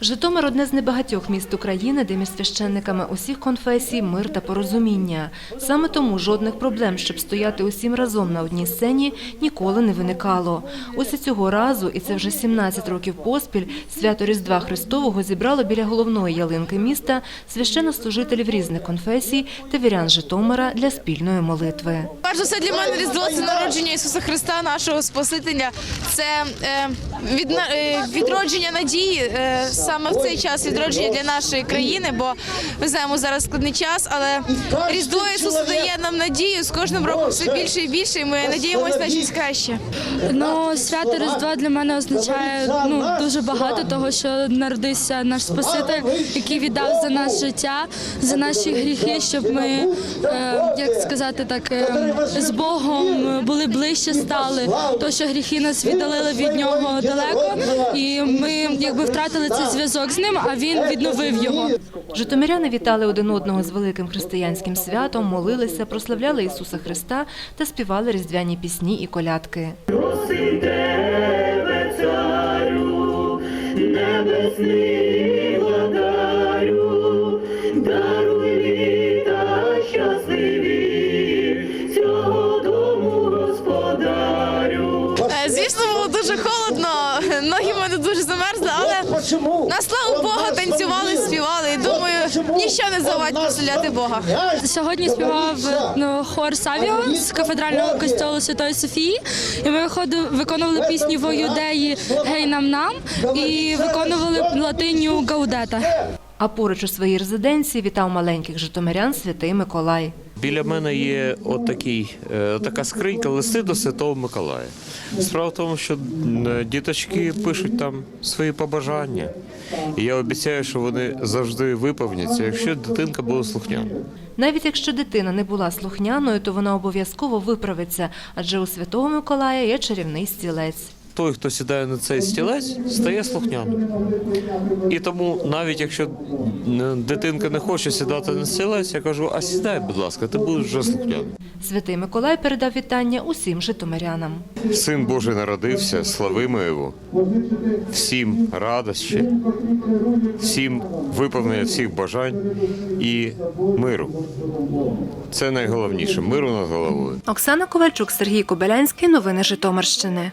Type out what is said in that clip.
Житомир одне з небагатьох міст України, де між священниками усіх конфесій мир та порозуміння. Саме тому жодних проблем, щоб стояти усім разом на одній сцені, ніколи не виникало. Ось цього разу, і це вже 17 років поспіль, свято Різдва Христового зібрало біля головної ялинки міста священнослужителів різних конфесій та вірян Житомира для спільної молитви. Перш за все для мене Різдво це народження Ісуса Христа, нашого Спасителя. Це е, відна- е, відродження надії е, саме в цей час, відродження для нашої країни, бо ми знаємо зараз складний час, але Різдво Ісуса дає нам надію з кожним роком все більше і більше. І ми надіємося на щось краще. Ну, свято Різдва для мене означає ну дуже багато того, що народився наш Спаситель, який віддав за нас життя, за наші гріхи, щоб ми, е, сказати так, е, з Богом були ближче стали. То, що гріхи нас віддалили від нього далеко, і ми якби втратили цей зв'язок з ним, а він відновив його. Житомиряни вітали один одного з великим християнським святом, молилися, прославляли Ісуса Христа та співали різдвяні пісні і колядки. Було дуже холодно, ноги в мене дуже замерзли, але на славу Бога танцювали, співали. І думаю, нічого не завадить прославляти Бога. Сьогодні співав ну, хор Савіо з кафедрального костьолу Святої Софії. І ми виходили, виконували пісні во юдеї Гей нам нам і виконували латиню Гаудета. А поруч у своїй резиденції вітав маленьких житомирян святий Миколай. Біля мене є отакий, е, така скринька листи до Святого Миколая. Справа в тому, що е, діточки пишуть там свої побажання. І я обіцяю, що вони завжди виповняться, якщо дитинка буде слухняна. Навіть якщо дитина не була слухняною, то вона обов'язково виправиться, адже у святого Миколая є чарівний стілець. Той, хто сідає на цей стілець, стає слухняним. І тому, навіть якщо дитинка не хоче сідати на стілець, я кажу, а сідай, будь ласка, ти будеш вже слухняним. Святий Миколай передав вітання усім житомирянам. Син Божий народився, славимо Його. Всім радощі, всім виповнення всіх бажань і миру. Це найголовніше миру над головою. Оксана Ковальчук, Сергій Кобилянський. Новини Житомирщини.